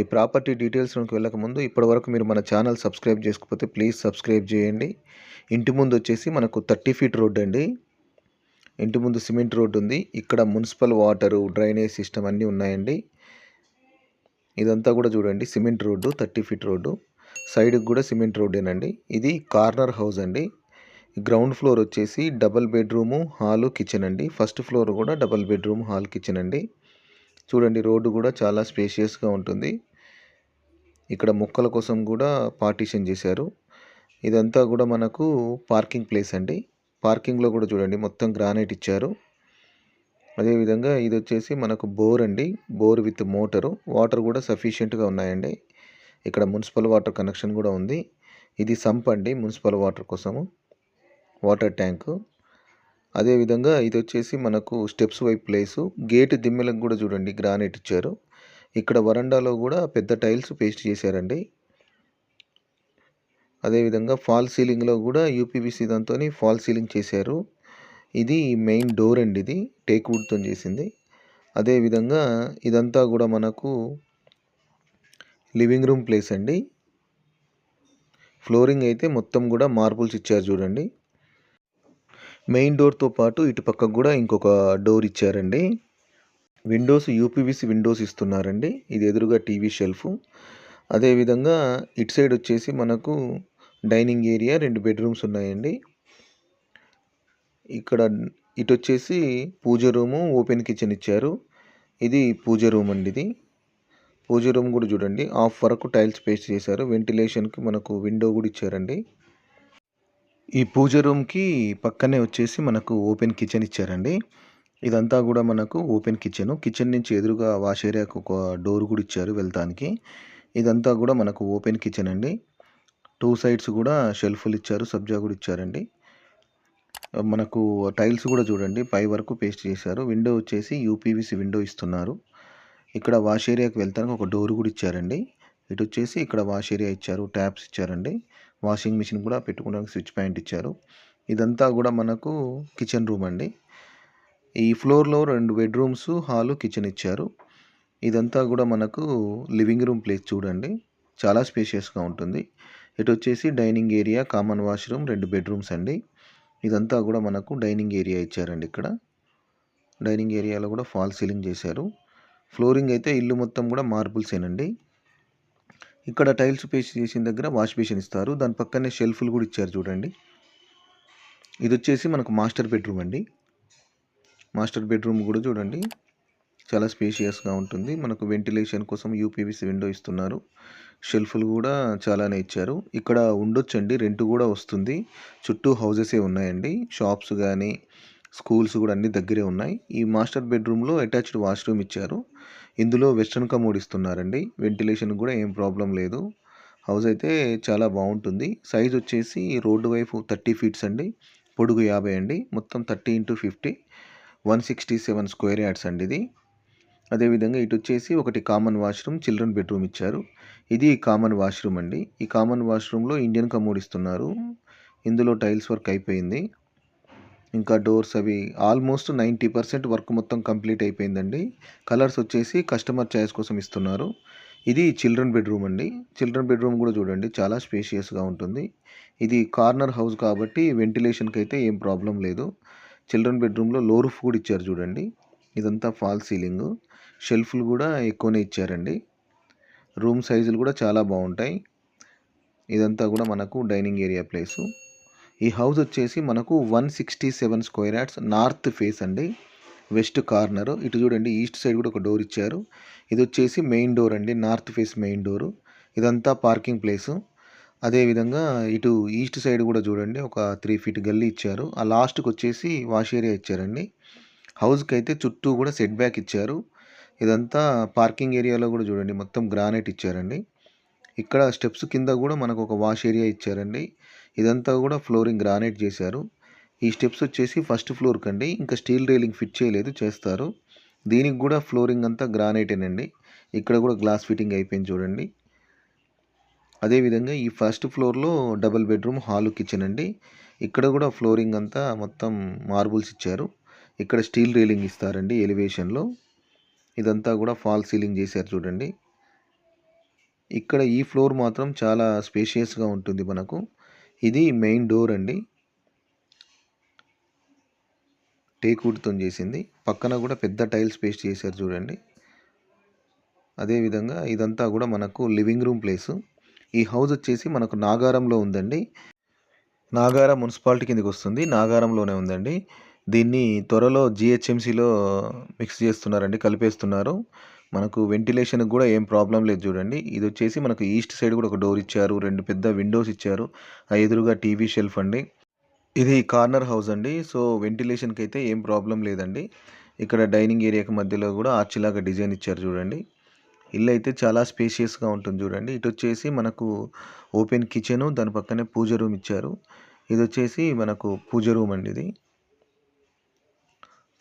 ఈ ప్రాపర్టీ డీటెయిల్స్లోకి వెళ్ళకముందు ఇప్పటివరకు మీరు మన ఛానల్ సబ్స్క్రైబ్ చేసుకోకపోతే ప్లీజ్ సబ్స్క్రైబ్ చేయండి. ఇంటి ముందు వచ్చేసి మనకు థర్టీ ఫీట్ రోడ్ అండి. ఇంటి ముందు సిమెంట్ రోడ్డు ఉంది. ఇక్కడ మున్సిపల్ వాటరు డ్రైనేజ్ సిస్టమ్ అన్నీ ఉన్నాయండి. ఇదంతా కూడా చూడండి. Cement road thirty feet road. సైడ్కి కూడా సిమెంట్ రోడ్డేనండి. ఇది కార్నర్ హౌస్ అండి. గ్రౌండ్ ఫ్లోర్ వచ్చేసి డబల్ బెడ్రూము హాలు కిచెన్ అండి. ఫస్ట్ ఫ్లోర్ కూడా డబల్ బెడ్రూమ్ హాల్ కిచెన్ అండి. చూడండి రోడ్డు కూడా చాలా స్పేషియస్గా ఉంటుంది. ఇక్కడ మొక్కల కోసం కూడా పార్టీషన్ చేశారు. ఇదంతా కూడా మనకు పార్కింగ్ ప్లేస్ అండి. పార్కింగ్లో కూడా చూడండి మొత్తం గ్రానైట్ ఇచ్చారు. అదేవిధంగా ఇది వచ్చేసి మనకు బోర్ అండి. Bore with motor. వాటర్ కూడా సఫిషియెంట్గా ఉన్నాయండి. ఇక్కడ మున్సిపల్ వాటర్ కనెక్షన్ కూడా ఉంది. ఇది సంప్ అండి మున్సిపల్ వాటర్ కోసము. Water tank. అదేవిధంగా ఇది వచ్చేసి మనకు స్టెప్స్ వైపు ప్లేసు. గేట్ దిమ్మెలకు కూడా చూడండి గ్రానైట్ ఇచ్చారు. ఇక్కడ వరండాలో కూడా పెద్ద టైల్స్ పేస్ట్ చేశారండి. అదేవిధంగా ఫాల్ సీలింగ్లో కూడా యూపీవీసీ దాంతో ఫాల్ సీలింగ్ చేశారు. ఇది మెయిన్ డోర్ అండి ఇది టేక్ వుడ్తో చేసింది. అదేవిధంగా ఇదంతా కూడా మనకు లివింగ్ రూమ్ ప్లేస్ అండి. ఫ్లోరింగ్ అయితే మొత్తం కూడా మార్బుల్స్ ఇచ్చారు చూడండి. మెయిన్ డోర్తో పాటు ఇటు పక్కకు కూడా ఇంకొక డోర్ ఇచ్చారండి. విండోస్ యూపీవీసీ విండోస్ ఇస్తున్నారండి. ఇది ఎదురుగా టీవీ షెల్ఫ్. అదేవిధంగా ఇటు సైడ్ వచ్చేసి మనకు డైనింగ్ ఏరియా రెండు బెడ్రూమ్స్ ఉన్నాయండి. ఇక్కడ ఇటు వచ్చేసి పూజ రూము ఓపెన్ కిచెన్ ఇచ్చారు. ఇది పూజ రూమ్ అండి ఇది. పూజ రూమ్ కూడా చూడండి. ఆఫ్ వరకు టైల్స్ పేస్ట్ చేశారు. వెంటిలేషన్కి మనకు విండో కూడా ఇచ్చారండి. ఈ పూజ రూమ్కి పక్కనే వచ్చేసి మనకు ఓపెన్ కిచెన్ ఇచ్చారండి. ఇదంతా కూడా మనకు ఓపెన్ కిచెన్. కిచెన్ నుంచి ఎదురుగా వాష్ ఏరియాకు ఒక డోర్ కూడా ఇచ్చారు వెళ్తానికి. ఇదంతా కూడా మనకు ఓపెన్ కిచెన్ అండి. టూ సైడ్స్ కూడా షెల్ఫ్లు ఇచ్చారు సబ్జా కూడా ఇచ్చారండి. మనకు టైల్స్ కూడా చూడండి పై వరకు పేస్ట్ చేశారు. విండో వచ్చేసి యూపీవీసీ విండో ఇస్తున్నారు. ఇక్కడ వాష్ ఏరియాకి వెళ్తానికి ఒక డోర్ కూడా ఇచ్చారండి. ఇటు వచ్చేసి ఇక్కడ వాష్ ఏరియా ఇచ్చారు ట్యాప్స్ ఇచ్చారండి. వాషింగ్ మిషన్ కూడా పెట్టుకోవడానికి స్విచ్ పాయింట్ ఇచ్చారు. ఇదంతా కూడా మనకు కిచెన్ రూమ్ అండి. ఈ ఫ్లోర్లో రెండు బెడ్రూమ్స్ హాలు కిచెన్ ఇచ్చారు. ఇదంతా కూడా మనకు లివింగ్ రూమ్ ప్లేస్ చూడండి. చాలా స్పేషియస్గా ఉంటుంది. ఇటు వచ్చేసి డైనింగ్ ఏరియా కామన్ వాష్రూమ్ రెండు బెడ్రూమ్స్ అండి. ఇదంతా కూడా మనకు డైనింగ్ ఏరియా ఇచ్చారండి ఇక్కడ. డైనింగ్ ఏరియాలో కూడా ఫాల్ సీలింగ్ చేశారు. ఫ్లోరింగ్ అయితే ఇల్లు మొత్తం కూడా మార్బుల్సేనండి. ఇక్కడ టైల్స్ పేస్ట్ చేసిన దగ్గర వాష్ బేసిన్ ఇస్తారు. దాని పక్కనే షెల్ఫ్లు కూడా ఇచ్చారు చూడండి. ఇది వచ్చేసి మనకు మాస్టర్ బెడ్రూమ్ అండి. మాస్టర్ బెడ్రూమ్ కూడా చూడండి. చాలా స్పేషియస్గా ఉంటుంది. మనకు వెంటిలేషన్ కోసం యూపీవీసీ విండో ఇస్తున్నారు. షెల్ఫ్లు కూడా చాలానే ఇచ్చారు. ఇక్కడ ఉండొచ్చండి. రెంట్ కూడా వస్తుంది. చుట్టూ హౌజెసే ఉన్నాయండి. షాప్స్ కానీ స్కూల్స్ కూడా అన్ని దగ్గరే ఉన్నాయి. ఈ మాస్టర్ బెడ్రూమ్లో అటాచ్డ్ వాష్రూమ్ ఇచ్చారు. ఇందులో వెస్ట్రన్ కమోడ్ ఇస్తున్నారండి. వెంటిలేషన్ కూడా ఏం ప్రాబ్లం లేదు. హౌస్ అయితే చాలా బాగుంటుంది. సైజ్ వచ్చేసి రోడ్డు వైపు థర్టీ ఫీట్స్ అండి. పొడుగు యాభై అండి. మొత్తం thirty into fifty. One sixty seven square yards అండి ఇది. అదేవిధంగా ఇటు వచ్చేసి ఒకటి కామన్ వాష్రూమ్ చిల్డ్రన్ బెడ్రూమ్ ఇచ్చారు. ఇది కామన్ వాష్రూమ్ అండి. ఈ కామన్ వాష్రూమ్లో ఇండియన్ కమోడ్ ఇస్తున్నారు. ఇందులో టైల్స్ వర్క్ అయిపోయింది. ఇంకా డోర్స్ అవి ఆల్మోస్ట్ నైంటీ పర్సెంట్ వర్క్ మొత్తం కంప్లీట్ అయిపోయిందండి. కలర్స్ వచ్చేసి కస్టమర్ చాయిస్ కోసం ఇస్తున్నారు. ఇది చిల్డ్రన్ బెడ్రూమ్ అండి. చిల్డ్రన్ బెడ్రూమ్ కూడా చూడండి చాలా స్పేషియస్గా ఉంటుంది. ఇది కార్నర్ హౌస్ కాబట్టి వెంటిలేషన్కి అయితే ఏం ప్రాబ్లం లేదు. చిల్డ్రన్ బెడ్రూమ్లో లో రూఫ్ కూడా ఇచ్చారు చూడండి. ఇదంతా ఫాల్ సీలింగ్. షెల్ఫ్లు కూడా ఎక్కువనే ఇచ్చారండి. రూమ్ సైజులు కూడా చాలా బాగుంటాయి. ఇదంతా కూడా మనకు డైనింగ్ ఏరియా ప్లేసు. ఈ హౌస్ వచ్చేసి మనకు one sixty seven square yards north face అండి. West corner. ఇటు చూడండి ఈస్ట్ సైడ్ కూడా ఒక డోర్ ఇచ్చారు. ఇది వచ్చేసి మెయిన్ డోర్ అండి నార్త్ ఫేస్ మెయిన్ డోరు. ఇదంతా పార్కింగ్ ప్లేసు. అదేవిధంగా ఇటు ఈస్ట్ సైడ్ కూడా చూడండి ఒక త్రీ ఫీట్ గల్లీ ఇచ్చారు. ఆ లాస్ట్కి వచ్చేసి వాష్ ఏరియా ఇచ్చారండి. హౌస్కి అయితే చుట్టూ కూడా సెట్ బ్యాక్ ఇచ్చారు. ఇదంతా పార్కింగ్ ఏరియాలో కూడా చూడండి మొత్తం గ్రానైట్ ఇచ్చారండి. ఇక్కడ స్టెప్స్ కింద కూడా మనకు ఒక వాష్ ఏరియా ఇచ్చారండి. ఇదంతా కూడా ఫ్లోరింగ్ గ్రానైట్ చేశారు. ఈ స్టెప్స్ వచ్చేసి ఫస్ట్ ఫ్లోర్ కండి. ఇంకా స్టీల్ రైలింగ్ ఫిట్ చేయలేదు చేస్తారు. దీనికి కూడా ఫ్లోరింగ్ అంతా గ్రానైటేనండి. ఇక్కడ కూడా గ్లాస్ ఫిట్టింగ్ అయిపోయింది చూడండి. అదేవిధంగా ఈ ఫస్ట్ ఫ్లోర్లో డబుల్ బెడ్రూమ్ హాలు కిచెన్ అండి. ఇక్కడ కూడా ఫ్లోరింగ్ అంతా మొత్తం మార్బుల్స్ ఇచ్చారు. ఇక్కడ స్టీల్ రైలింగ్ ఇస్తారండి ఎలివేషన్లో. ఇదంతా కూడా ఫాల్ సీలింగ్ చేశారు చూడండి. ఇక్కడ ఈ ఫ్లోర్ మాత్రం చాలా స్పేషియస్గా ఉంటుంది మనకు. ఇది మెయిన్ డోర్ అండి. టేకూడ్తో చేసింది. పక్కన కూడా పెద్ద టైల్స్ పేస్ట్ చేశారు చూడండి. అదేవిధంగా ఇదంతా కూడా మనకు లివింగ్ రూమ్ ప్లేసు. ఈ హౌస్ వచ్చేసి మనకు నాగారంలో ఉందండి. నాగారం మున్సిపాలిటీ కిందకి వస్తుంది. నాగారంలోనే ఉందండి. దీన్ని త్వరలో జిహెచ్ఎంసీలో మిక్స్ చేస్తున్నారండి కలిపేస్తున్నారు. మనకు వెంటిలేషన్కి కూడా ఏం ప్రాబ్లం లేదు చూడండి. ఇది వచ్చేసి మనకు ఈస్ట్ సైడ్ కూడా ఒక డోర్ ఇచ్చారు రెండు పెద్ద విండోస్ ఇచ్చారు. ఆ ఎదురుగా టీవీ షెల్ఫ్ అండి. ఇది కార్నర్ హౌస్ అండి. సో వెంటిలేషన్కి అయితే ఏం ప్రాబ్లం లేదండి. ఇక్కడ డైనింగ్ ఏరియాకి మధ్యలో కూడా ఆర్చిలాగా డిజైన్ ఇచ్చారు చూడండి. ఇల్లు అయితే చాలా స్పేషియస్గా ఉంటుంది చూడండి. ఇటు వచ్చేసి మనకు ఓపెన్ కిచెను దాని పక్కనే పూజ రూమ్ ఇచ్చారు. ఇది వచ్చేసి మనకు పూజ రూమ్ అండి ఇది.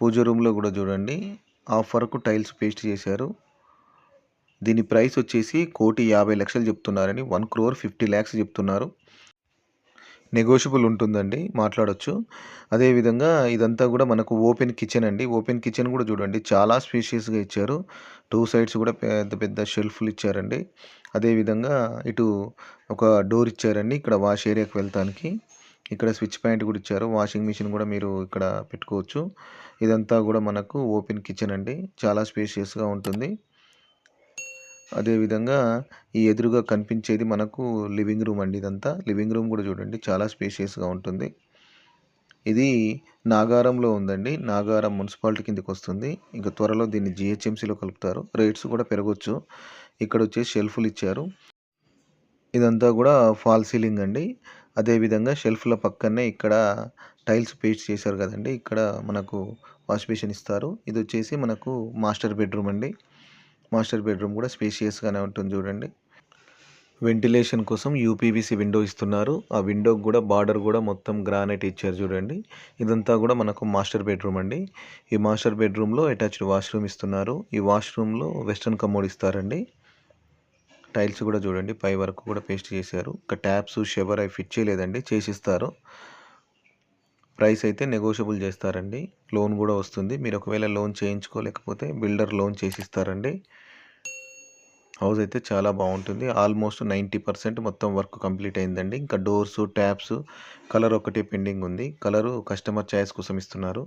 పూజ రూమ్లో కూడా చూడండి. హాఫ్ వరకు టైల్స్ పేస్ట్ చేశారు. దీని ప్రైస్ వచ్చేసి కోటి యాభై లక్షలు చెప్తున్నారని వన్ క్రోర్ ఫిఫ్టీ ల్యాక్స్ చెప్తున్నారు. నెగోషియబుల్ ఉంటుందండి మాట్లాడవచ్చు అదేవిధంగా ఇదంతా కూడా మనకు ఓపెన్ కిచెన్ అండి. ఓపెన్ కిచెన్ కూడా చూడండి చాలా స్పేషియస్గా ఇచ్చారు. టూ సైడ్స్ కూడా పెద్ద పెద్ద షెల్ఫ్లు ఇచ్చారండి. అదేవిధంగా ఇటు ఒక డోర్ ఇచ్చారండి ఇక్కడ వాష్ ఏరియాకి వెళ్తానికి. ఇక్కడ స్విచ్ పాయింట్ కూడా ఇచ్చారు. వాషింగ్ మిషన్ కూడా మీరు ఇక్కడ పెట్టుకోవచ్చు. ఇదంతా కూడా మనకు ఓపెన్ కిచెన్ అండి. చాలా స్పేషియస్గా ఉంటుంది. అదేవిధంగా ఈ ఎదురుగా కనిపించేది మనకు లివింగ్ రూమ్ అండి ఇదంతా. లివింగ్ రూమ్ కూడా చూడండి. చాలా స్పేషియస్గా ఉంటుంది. ఇది నాగారంలో ఉందండి. నాగారం మున్సిపాలిటీ కిందకి వస్తుంది. ఇంకా త్వరలో దీన్ని జిహెచ్ఎంసీలో కలుపుతారు. రేట్స్ కూడా పెరగవచ్చు ఇక్కడ వచ్చేసి షెల్ఫ్లు ఇచ్చారు. ఇదంతా కూడా ఫాల్ సీలింగ్ అండి. అదేవిధంగా షెల్ఫ్ల పక్కనే ఇక్కడ టైల్స్ పేస్ట్ చేశారు కదండి. ఇక్కడ మనకు వాష్ బేసిన్ ఇస్తారు. ఇది వచ్చేసి మనకు మాస్టర్ బెడ్రూమ్ అండి. మాస్టర్ బెడ్రూమ్ కూడా స్పేషియస్గానే ఉంటుంది చూడండి. వెంటిలేషన్ కోసం యూపీవీసీ విండో ఇస్తున్నారు. ఆ విండోకి కూడా బార్డర్ కూడా మొత్తం గ్రానైట్ ఇచ్చారు చూడండి. ఇదంతా కూడా మనకు మాస్టర్ బెడ్రూమ్ అండి. ఈ మాస్టర్ బెడ్రూమ్లో అటాచ్డ్ వాష్రూమ్ ఇస్తున్నారు. ఈ వాష్రూమ్లో వెస్ట్రన్ కమోడ్ ఇస్తారండి. టైల్స్ కూడా చూడండి పై వరకు కూడా పేస్ట్ చేశారు. ఇంకా ట్యాప్స్ షవర్ అవి ఫిట్ చేయలేదండి చేసిస్తారు. ప్రైస్ అయితే నెగోషియబుల్ చేస్తారండి. లోన్ కూడా వస్తుంది. మీరు ఒకవేళ లోన్ చేయించుకోలేకపోతే బిల్డర్ లోన్ చేసిస్తారండి. హౌస్ అయితే చాలా బాగుంటుంది. ఆల్మోస్ట్ నైంటీ పర్సెంట్ మొత్తం వర్క్ కంప్లీట్ అయిందండి. ఇంకా డోర్స్ ట్యాప్స్ కలర్ ఒకటే పెండింగ్ ఉంది. కలరు కస్టమర్ ఛాయిస్ కోసం ఇస్తున్నారు.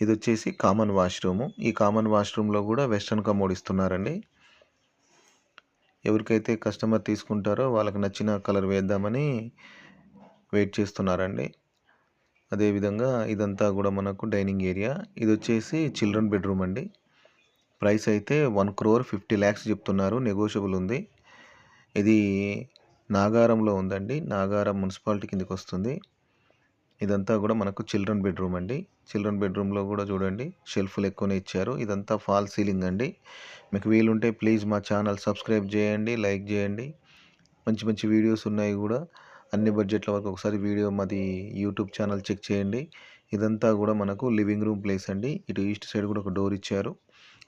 ఇది వచ్చేసి కామన్ వాష్రూమ్. ఈ కామన్ వాష్రూమ్లో కూడా వెస్ట్రన్ కమోడ్ ఇస్తున్నారండి. ఎవరికైతే కస్టమర్ తీసుకుంటారో వాళ్ళకి నచ్చిన కలర్ వేద్దామని వెయిట్ చేస్తున్నారండి. అదేవిధంగా ఇదంతా కూడా మనకు డైనింగ్ ఏరియా. ఇది వచ్చేసి చిల్డ్రన్ బెడ్రూమ్ అండి. ప్రైస్ అయితే వన్ క్రోర్ ఫిఫ్టీ ల్యాక్స్ చెప్తున్నారు. నెగోషియబుల్ ఉంది. ఇది నాగారంలో ఉందండి. నాగారం మున్సిపాలిటీ కిందకి వస్తుంది. ఇదంతా కూడా మనకు చిల్డ్రన్ బెడ్రూమ్ అండి. చిల్డ్రన్ బెడ్రూమ్లో కూడా చూడండి షెల్ఫ్లు ఎక్కువనే ఇచ్చారు. ఇదంతా ఫాల్ సీలింగ్ అండి. మీకు వీలుంటే ప్లీజ్ మా ఛానల్ సబ్స్క్రైబ్ చేయండి లైక్ చేయండి. మంచి మంచి వీడియోస్ ఉన్నాయి కూడా. అన్ని బడ్జెట్ల వరకు ఒకసారి వీడియో మాది యూట్యూబ్ ఛానల్ చెక్ చేయండి. ఇదంతా కూడా మనకు లివింగ్ రూమ్ ప్లేస్ అండి. ఇటు ఈస్ట్ సైడ్ కూడా ఒక డోర్ ఇచ్చారు.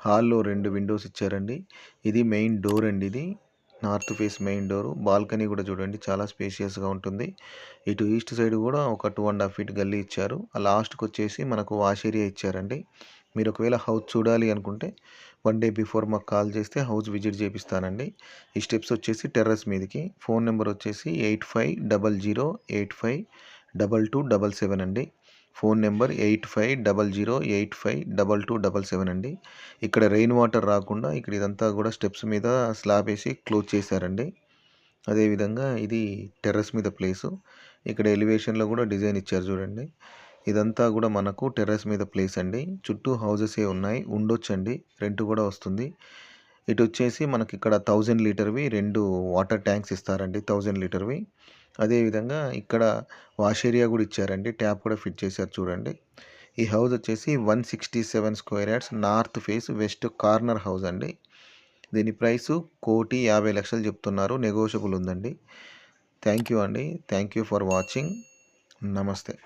హాల్లో రెండు విండోస్ ఇచ్చారండి. ఇది మెయిన్ డోర్ అండి ఇది. North face main door. Balcony కూడా చూడండి చాలా స్పేషియస్గా ఉంటుంది. ఇటు ఈస్ట్ సైడ్ కూడా ఒక టూ అండ్ హాఫ్ ఫీట్ గల్లీ ఇచ్చారు. ఆ లాస్ట్కి వచ్చేసి మనకు వాష్ ఏరియా ఇచ్చారండి. మీరు ఒకవేళ హౌస్ చూడాలి అనుకుంటే వన్ డే బిఫోర్ మాకు కాల్ చేస్తే హౌస్ విజిట్ చేపిస్తానండి. ఈ స్టెప్స్ వచ్చేసి టెర్రస్ మీదకి. ఫోన్ నెంబర్ వచ్చేసి eight five double zero eight five double two double seven అండి. Phone number eight five double zero eight five double two double seven అండి. ఇక్కడ రెయిన్ వాటర్ రాకుండా ఇక్కడ ఇదంతా కూడా స్టెప్స్ మీద స్లాబ్ వేసి క్లోజ్ చేశారండి. అదేవిధంగా ఇది టెర్రస్ మీద ప్లేసు. ఇక్కడ ఎలివేషన్లో కూడా డిజైన్ ఇచ్చారు చూడండి. ఇదంతా కూడా మనకు టెర్రస్ మీద ప్లేస్ అండి. చుట్టూ హౌజెసే ఉన్నాయి. ఉండొచ్చండి. రెంట్ కూడా వస్తుంది. ఇటు వచ్చేసి మనకి ఇక్కడ థౌజండ్ లీటర్వి రెండు వాటర్ ట్యాంక్స్ ఇస్తారండి. థౌజండ్ లీటర్వి. అదేవిధంగా ఇక్కడ వాష్ ఏరియా కూడా ఇచ్చారండి. ట్యాప్ కూడా ఫిట్ చేశారు చూడండి. ఈ హౌస్ వచ్చేసి one sixty seven square yards north face west corner house అండి. దీని ప్రైసు కోటి యాభై లక్షలు చెప్తున్నారు. నెగోషియబుల్ ఉందండి. థ్యాంక్ యూ అండి. Thank you for watching. నమస్తే.